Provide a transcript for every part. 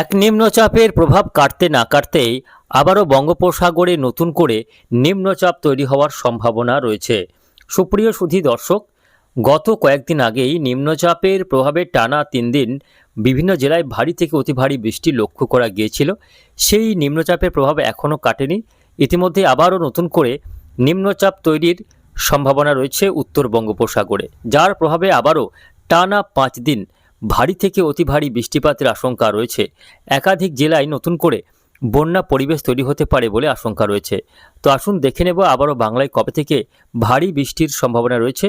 এক নিম্নচাপের প্রভাব কাটতে না কাটতেই আবারও বঙ্গোপসাগরে নতুন করে নিম্নচাপ তৈরি হওয়ার সম্ভাবনা রয়েছে। সুপ্রিয় সুধী দর্শক, গত কয়েকদিন আগেই নিম্নচাপের প্রভাবে টানা তিন দিন বিভিন্ন জেলায় ভারী থেকে অতি ভারী বৃষ্টি লক্ষ্য করা গিয়েছিল। সেই নিম্নচাপের প্রভাব এখনও কাটেনি। ইতিমধ্যে আবারও নতুন করে নিম্নচাপ তৈরির সম্ভাবনা রয়েছে উত্তর বঙ্গোপসাগরে। যার প্রভাবে আবারও টানা পাঁচ দিন ভারী থেকে অতি ভারী বৃষ্টিপাতের আশঙ্কা রয়েছে। একাধিক জেলায় নতুন করে বন্যা পরিবেশ তৈরি হতে পারে বলে আশঙ্কা রয়েছে। তো আসুন দেখে নেব আবারও বাংলায় কবে থেকে ভারী বৃষ্টির সম্ভাবনা রয়েছে।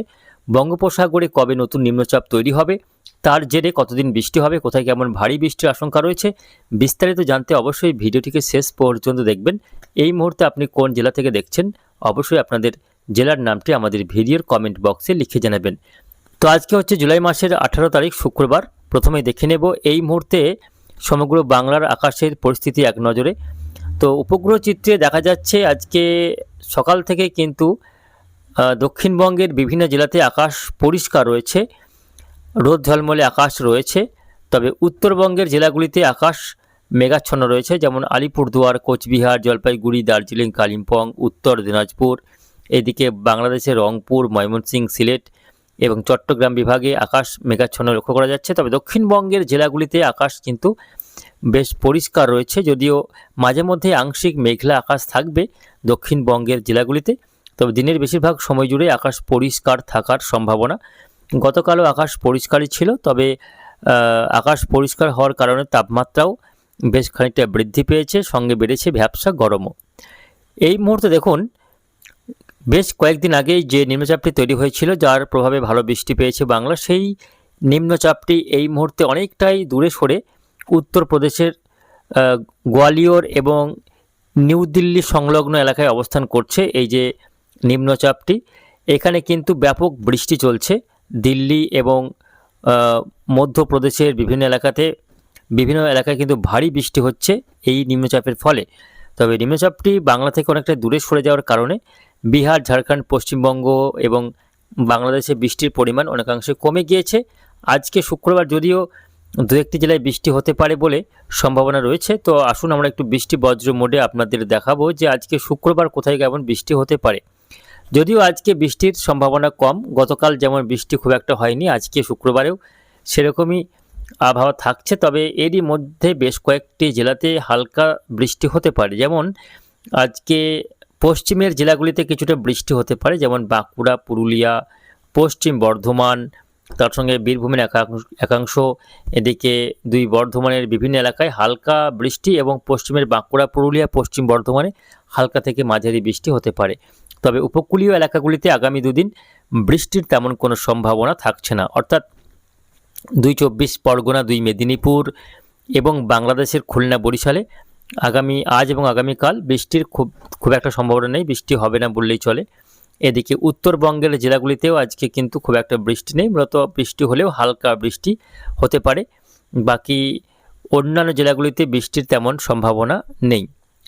বঙ্গোপসাগরে কবে নতুন নিম্নচাপ তৈরি হবে? তার জেরে কতদিন বৃষ্টি হবে? কোথায় কেমন ভারী বৃষ্টির আশঙ্কা রয়েছে? বিস্তারিত জানতে অবশ্যই ভিডিওটিকে শেষ পর্যন্ত দেখবেন। এই মুহূর্তে আপনি কোন জেলা থেকে দেখছেন? অবশ্যই আপনাদের জেলার নামটি আমাদের ভিডিওর কমেন্ট বক্সে লিখে জানাবেন। তো আজকে হচ্ছে জুলাই মাসের আঠারো তারিখ, শুক্রবার। প্রথমে দেখে নেব এই মুহূর্তে সমগ্র বাংলার আকাশের পরিস্থিতি এক নজরে। তো উপগ্রহ চিত্রে দেখা যাচ্ছে আজকে সকাল থেকে কিন্তু দক্ষিণবঙ্গের বিভিন্ন জেলাতে আকাশ পরিষ্কার রয়েছে। রোদ ঝলমলে আকাশ রয়েছে। তবে উত্তরবঙ্গের জেলাগুলিতে আকাশ মেঘাচ্ছন্ন রয়েছে, যেমন আলিপুরদুয়ার, কোচবিহার, জলপাইগুড়ি, দার্জিলিং, কালিম্পং, উত্তর দিনাজপুর। এদিকে বাংলাদেশের রংপুর, ময়মনসিংহ, সিলেট এবং চট্টগ্রাম বিভাগে আকাশ মেঘাচ্ছন্ন লক্ষ্য করা যাচ্ছে। তবে দক্ষিণবঙ্গের জেলাগুলিতে আকাশ কিন্তু বেশ পরিষ্কার রয়েছে, যদিও মাঝে মধ্যে আংশিক মেঘলা আকাশ থাকবে দক্ষিণবঙ্গের জেলাগুলিতে। তবে দিনের বেশিরভাগ সময় জুড়ে আকাশ পরিষ্কার থাকার সম্ভাবনা। গতকালও আকাশ পরিষ্কারই ছিল, তবে আকাশ পরিষ্কার হওয়ার কারণে তাপমাত্রাও বেশ খানিকটা বৃদ্ধি পেয়েছে, সঙ্গে বেড়েছে ভ্যাবসা গরমও। এই মুহূর্তে দেখুন বেশ কয়েকদিন আগেই যে নিম্নচাপটি তৈরি হয়েছিল, যার প্রভাবে ভালো বৃষ্টি পেয়েছে বাংলা, সেই নিম্নচাপটি এই মুহূর্তে অনেকটাই দূরে সরে উত্তরপ্রদেশের গোয়ালিয়র এবং নিউ দিল্লি সংলগ্ন এলাকায় অবস্থান করছে এই যে নিম্নচাপটি। এখানে কিন্তু ব্যাপক বৃষ্টি চলছে। দিল্লি এবং মধ্যপ্রদেশের বিভিন্ন এলাকাতে, বিভিন্ন এলাকায় কিন্তু ভারী বৃষ্টি হচ্ছে এই নিম্নচাপের ফলে। তবে নিম্নচাপটি বাংলা থেকে অনেকটা দূরে সরে যাওয়ার কারণে বিহার, ঝাড়খণ্ড, পশ্চিমবঙ্গ এবং বাংলাদেশে বৃষ্টির পরিমাণ অনেকাংশে কমে গিয়েছে। আজকে শুক্রবার যদিও দু একটি জেলায় বৃষ্টি হতে পারে বলে সম্ভাবনা রয়েছে, তো আসুন আমরা একটু বৃষ্টি বজ্র মোডে আপনাদের দেখাবো যে আজকে শুক্রবার কোথায় কেমন বৃষ্টি হতে পারে। যদিও আজকে বৃষ্টির সম্ভাবনা কম, গতকাল যেমন বৃষ্টি খুব একটা হয়নি, আজকে শুক্রবারেও সেরকমই আবহাওয়া থাকছে, তবে এরই মধ্যে বেশ কয়েকটি জেলাতে হালকা বৃষ্টি হতে পারে। যেমন আজকে পশ্চিমের জেলাগুলিতে কিছুটা বৃষ্টি হতে পারে, যেমন বাঁকুড়া, পুরুলিয়া, পশ্চিম বর্ধমান, তার সঙ্গে বীরভূমের একাংশ এদিকে দুই বর্ধমানের বিভিন্ন এলাকায় হালকা বৃষ্টি এবং পশ্চিমের বাঁকুড়া, পুরুলিয়া, পশ্চিম বর্ধমানে হালকা থেকে মাঝারি বৃষ্টি হতে পারে। তবে উপকূলীয় এলাকাগুলিতে আগামী দুদিন বৃষ্টির তেমন কোনো সম্ভাবনা থাকছে না। অর্থাৎ দুই চব্বিশ পরগনা, দুই মেদিনীপুর এবং বাংলাদেশের খুলনা, বরিশালে আগামী, আজ এবং আগামীকাল বৃষ্টির খুব খুব একটা সম্ভাবনা নেই, বৃষ্টি হবে না বললেই চলে। এদিকে উত্তরবঙ্গের জেলাগুলিতেও আজকে কিন্তু খুব একটা বৃষ্টি নেই, মূলত বৃষ্টি হলেও হালকা বৃষ্টি হতে পারে। বাকি অন্যান্য জেলাগুলিতে বৃষ্টির তেমন সম্ভাবনা নেই।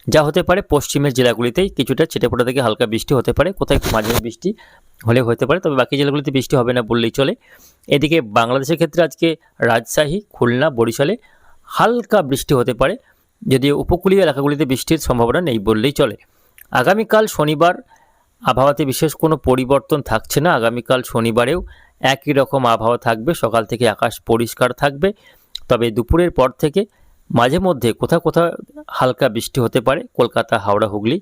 যা হতে পারে পশ্চিমের জেলাগুলিতেই কিছুটা ছেটেফোটা থেকে হালকা বৃষ্টি হতে পারে কোথায় মাঝারি বৃষ্টি হলে হতে পারে, তবে বাকি জেলাগুলিতে বৃষ্টি হবে না বললেই চলে। এদিকে বাংলাদেশের ক্ষেত্রে আজকে রাজশাহী, খুলনা, বরিশালে হালকা বৃষ্টি হতে পারে। যদিও উপকূলীয় এলাকাগুলিতে বৃষ্টির সম্ভাবনা নেই বললেই চলে। আগামীকাল শনিবার আবহাওয়াতে বিশেষ কোনো পরিবর্তন থাকছে না। আগামীকাল শনিবারেও একই রকম আবহাওয়া থাকবে। সকাল থেকে আকাশ পরিষ্কার থাকবে। তবে দুপুরের পর থেকে মাঝে মধ্যে কোথাও কোথাও হালকা বৃষ্টি হতে পারে। কলকাতা, হাওড়া, হুগলি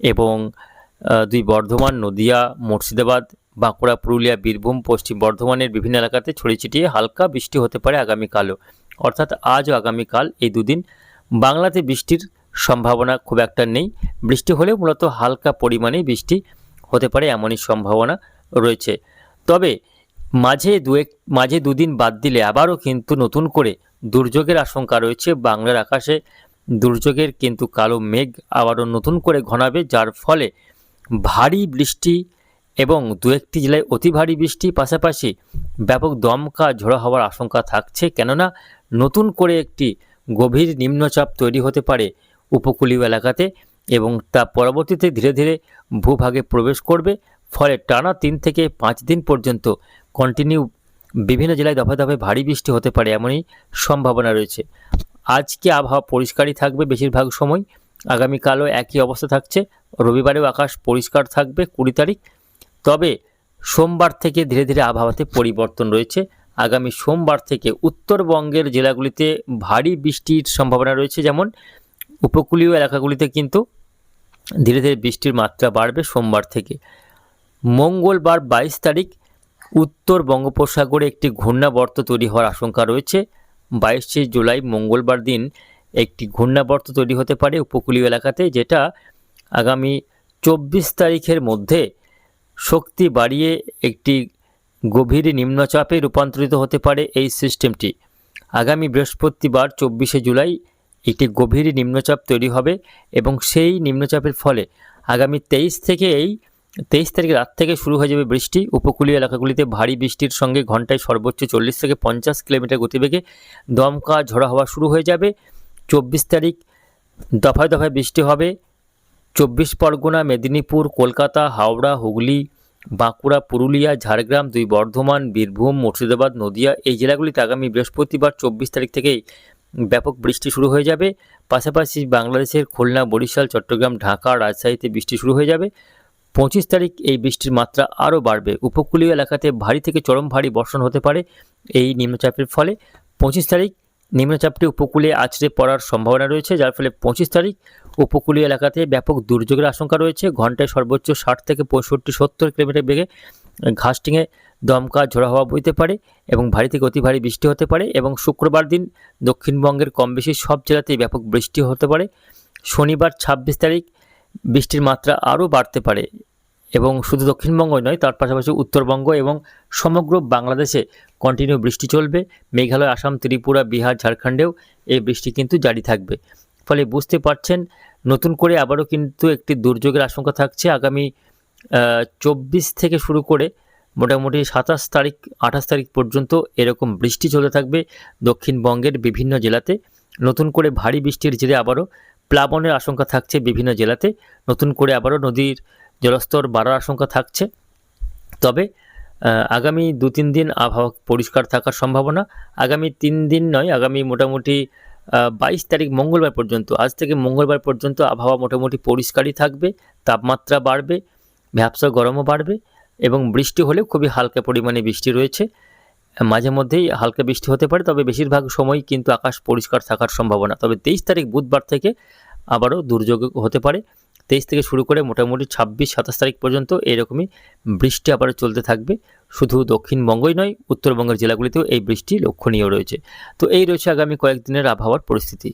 এবং দুই বর্ধমান, নদিয়া, মুর্শিদাবাদ, বাঁকুড়া, পুরুলিয়া, বীরভূম, পশ্চিম বর্ধমানের বিভিন্ন এলাকাতে ছড়িয়ে ছিটিয়ে হালকা বৃষ্টি হতে পারে আগামীকালও। অর্থাৎ আজ ও আগামীকাল এই দুদিন বাংলাতে বৃষ্টির সম্ভাবনা খুব একটা নেই। বৃষ্টি হলেও মূলত হালকা পরিমাণে বৃষ্টি হতে পারে এমনই সম্ভাবনা রয়েছে। তবে মাঝে দু এক মাঝে দুদিন বাদ দিলে আবারও কিন্তু নতুন করে দুর্যোগের আশঙ্কা রয়েছে। বাংলার আকাশে দুর্যোগের কিন্তু কালো মেঘ আবারও নতুন করে ঘনাবে, যার ফলে ভারী বৃষ্টি এবং দু একটি জেলায় অতি ভারী বৃষ্টি, পাশাপাশি ব্যাপক দমকা ঝোড়ো হওয়ার আশঙ্কা থাকছে। কেননা নতুন করে একটি গভীর নিম্নচাপ তৈরি হতে পারে উপকূলীয় এলাকাতে এবং তা পরবর্তীতে ধীরে ধীরে ভূভাগে প্রবেশ করবে। ফলে টানা তিন থেকে পাঁচ দিন পর্যন্ত কন্টিনিউ বিভিন্ন জেলায় দফায় দফায় ভারী বৃষ্টি হতে পারে এমনই সম্ভাবনা রয়েছে। আজকে আবহাওয়া পরিষ্কারই থাকবে বেশিরভাগ সময়। আগামীকালও একই অবস্থা থাকছে। রবিবারেও আকাশ পরিষ্কার থাকবে কুড়ি তারিখ। তবে সোমবার থেকে ধীরে ধীরে আবহাওয়াতে পরিবর্তন রয়েছে। আগামী সোমবার থেকে উত্তরবঙ্গের জেলাগুলিতে ভারী বৃষ্টির সম্ভাবনা রয়েছে। যেমন, উপকূলীয় এলাকাগুলিতে কিন্তু ধীরে ধীরে বৃষ্টির মাত্রা বাড়বে সোমবার থেকে। মঙ্গলবার বাইশ তারিখ উত্তর বঙ্গোপসাগরে একটি ঘূর্ণাবর্ত তৈরি হওয়ার আশঙ্কা রয়েছে। বাইশে জুলাই মঙ্গলবার দিন একটি ঘূর্ণাবর্ত তৈরি হতে পারে উপকূলীয় এলাকাতে, যেটা আগামী চব্বিশ তারিখের মধ্যে শক্তি বাড়িয়ে একটি গভীর নিম্নচাপে রূপান্তরিত হতে পারে এই সিস্টেমটি। আগামী বৃহস্পতিবার, চব্বিশে জুলাই, একটি গভীর নিম্নচাপ তৈরি হবে এবং সেই নিম্নচাপের ফলে আগামী তেইশ থেকে এই তেইশ তারিখ রাত থেকে শুরু হয়ে যাবে বৃষ্টি। উপকূলীয় এলাকাগুলিতে ভারী বৃষ্টির সঙ্গে ঘন্টায় সর্বোচ্চ চল্লিশ থেকে পঞ্চাশ কিলোমিটার গতিবেগে দমকা ঝোড়া হওয়া শুরু হয়ে যাবে। চব্বিশ তারিখ দফায় দফায় বৃষ্টি হবে। চব্বিশ পরগনা, মেদিনীপুর, কলকাতা, হাওড়া, হুগলি বাঁকুড়া, পুরুলিয়া, ঝাড়গ্রাম, দুই বর্ধমান, বীরভূম, মুর্শিদাবাদ, নদিয়া এই জেলাগুলিতে আগামী বৃহস্পতিবার চব্বিশ তারিখ থেকেই ব্যাপক বৃষ্টি শুরু হয়ে যাবে। পাশাপাশি বাংলাদেশের খুলনা, বরিশাল, চট্টগ্রাম, ঢাকা রাজশাহীতে বৃষ্টি শুরু হয়ে যাবে। পঁচিশ তারিখ এই বৃষ্টির মাত্রা আরও বাড়বে। উপকূলীয় এলাকাতে ভারী থেকে চরম ভারী বর্ষণ হতে পারে এই নিম্নচাপের ফলে। পঁচিশ তারিখ নিম্নচাপটি উপকূলে আছড়ে পড়ার সম্ভাবনা রয়েছে, যার ফলে পঁচিশ তারিখ উপকূলীয় এলাকাতে ব্যাপক দুর্যোগের আশঙ্কা রয়েছে। ঘন্টায় সর্বোচ্চ ষাট থেকে পঁয়ষট্টি সত্তর কিলোমিটার বেগে ঘাসটিংয়ে দমকা ঝোড়া হওয়া বইতে পারে এবং ভারী থেকে অতি ভারী বৃষ্টি হতে পারে এবং শুক্রবার দিন দক্ষিণবঙ্গের কম বেশি সব জেলাতেই ব্যাপক বৃষ্টি হতে পারে। শনিবার ছাব্বিশ তারিখ বৃষ্টির মাত্রা আরও বাড়তে পারে। এবং শুধু দক্ষিণবঙ্গই নয়, তার পাশাপাশি উত্তরবঙ্গ এবং সমগ্র বাংলাদেশে কন্টিনিউ বৃষ্টি চলবে। মেঘালয়, আসাম, ত্রিপুরা, বিহার, ঝাড়খণ্ডেও এই বৃষ্টি কিন্তু জারি থাকবে। ফলে বুঝতে পারছেন, নতুন করে আবারও কিন্তু একটি দুর্যোগের আশঙ্কা থাকছে। আগামী চব্বিশ থেকে শুরু করে মোটামুটি সাতাশ তারিখ, আঠাশ তারিখ পর্যন্ত এরকম বৃষ্টি চলতে থাকবে দক্ষিণবঙ্গের বিভিন্ন জেলাতে। নতুন করে ভারী বৃষ্টির জেরে আবারও প্লাবনের আশঙ্কা থাকছে বিভিন্ন জেলাতে। নতুন করে আবারও নদীর জলস্তর বাড়ার আশঙ্কা থাকছে। তবে আগামী দু তিন দিন আবহাওয়া পরিষ্কার থাকার সম্ভাবনা। আগামী তিন দিন নয়, আগামী মোটামুটি বাইশ তারিখ মঙ্গলবার পর্যন্ত, আজ থেকে মঙ্গলবার পর্যন্ত আবহাওয়া মোটামুটি পরিষ্কারই থাকবে, তাপমাত্রা বাড়বে, ভ্যাবসা গরমও বাড়বে এবং বৃষ্টি হলেও খুবই হালকা পরিমাণে বৃষ্টি রয়েছে। মাঝে মধ্যেই হালকা বৃষ্টি হতে পারে, তবে বেশিরভাগ সময় কিন্তু আকাশ পরিষ্কার থাকার সম্ভাবনা। তবে তেইশ তারিখ বুধবার থেকে আবারও দুর্যোগ হতে পারে। তেইশ থেকে শুরু করে মোটামুটি ছাব্বিশ, সাতাশ তারিখ পর্যন্ত এরকমই বৃষ্টি আবার চলতে থাকবে। শুধু দক্ষিণবঙ্গই নয়, উত্তরবঙ্গের জেলাগুলিতেও এই বৃষ্টি লক্ষণীয় রয়েছে। তো এই রয়েছে আগামী কয়েকদিনের আবহাওয়ার পরিস্থিতি।